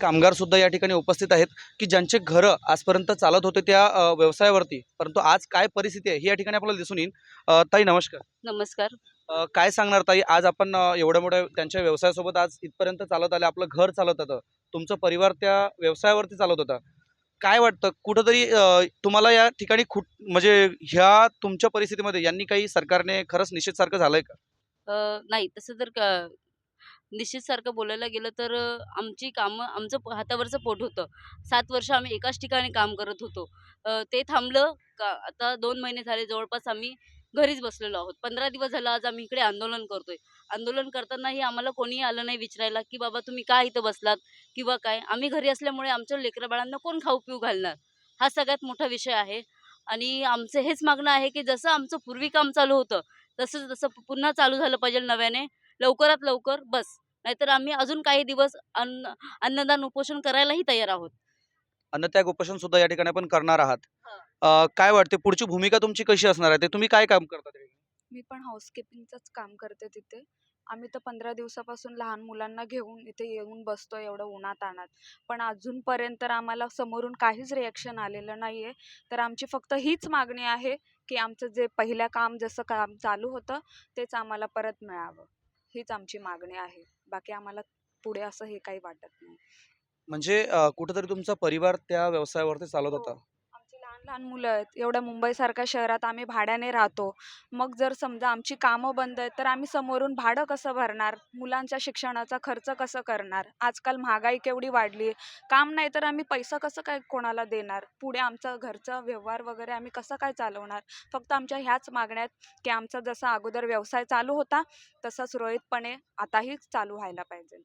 कामगार सुद्धा या ठिकाणी उपस्थित आहेत की ज्यांचे घरं आजपर्यंत चालत होते त्या व्यवसायावरती. परंतु आज काय परिस्थिती आहे ही या ठिकाणी आपल्याला दिसून येईल. ताई नमस्कार. नमस्कार. काय सांगणार ताई? आज आपण एवढ्या मोठ्या त्यांच्या व्यवसायासोबत आज इथपर्यंत चालत आले आपलं घर चालत होतं. तुमचं परिवार त्या व्यवसायावरती चालत होता. काय वाटतं? कुठंतरी तुम्हाला या ठिकाणी खुट म्हणजे ह्या तुमच्या परिस्थितीमध्ये यांनी काही सरकारने खरंच निषेधसारखं झालंय का? नाही. तसं तर क निश्चितसारखं बोलायला गेलं तर आमची कामं आमचं हातावरचं पोट होतं. सात वर्ष आम्ही एकाच ठिकाणी काम करत होतो. ते थांबलं का आता दोन महिने झाले जवळपास आम्ही घरीच बसलेलो आहोत. पंधरा दिवस झालं आज आम्ही इकडे आंदोलन करतोय. आंदोलन करतानाही आम्हाला कोणीही आलं नाही विचारायला की बाबा तुम्ही का इथं बसलात किंवा काय? आम्ही घरी असल्यामुळे आमच्या लेकराबाळांना कोण खाऊ पिऊ घालणार? हा सगळ्यात मोठा विषय आहे. आणि आमचं हेच मागणं आहे की जसं आमचं पूर्वी काम चालू होतं तसं तसं पुन्हा चालू झालं पाहिजे नव्याने. लवकरात लवकर बस. नाहीतर आम्ही अजून काही दिवस अन्न अन्नदान उपोषण करायलाही तयार आहोत. अन्नत्याग उपोषण सुद्धा या ठिकाणी आपण करणार आहात. हा. अ, काय वाटते पुढची भूमिका तुमची कशी असणार आहे? ते तुम्ही काय काम करता? मी पण हाऊसकीपिंगचंच काम करते तिथे. आम्ही तर पंधरा दिवसापासून लहान मुलांना घेऊन इथे येऊन बसतो एवढं उन्हात आणत. पण अजूनपर्यंत तर आम्हाला समोरून काहीच रिॲक्शन आलेलं नाही आहे तर आमची फक्त हीच मागणी आहे की आमचं जे पहिल्या काम जसं काम चालू होतं तेच आम्हाला परत मिळावं. हीच आमची मागणी आहे. बाकी आम्हाला पुढे असं हे काही वाटत नाही. म्हणजे अ, कुठेतरी तुमचा परिवार त्या व्यवसायावरती चालत होता. लहान मुलं आहेत. एवढ्या मुंबईसारख्या शहरात आम्ही भाड्याने राहतो. मग जर समजा आमची कामं बंद आहेत तर आम्ही समोरून भाडं कसं भरणार? मुलांच्या शिक्षणाचा खर्च कसं करणार? आजकाल महागाई केवढी वाढली काम नाही तर आम्ही पैसा कसं काय कोणाला देणार? पुढे आमचा घरचा व्यवहार वगैरे आम्ही कसं काय चालवणार? फक्त आमच्या ह्याच मागण्यात की आमचा जसा अगोदर व्यवसाय चालू होता तसा सुरळीतपणे आताही चालू व्हायला पाहिजे.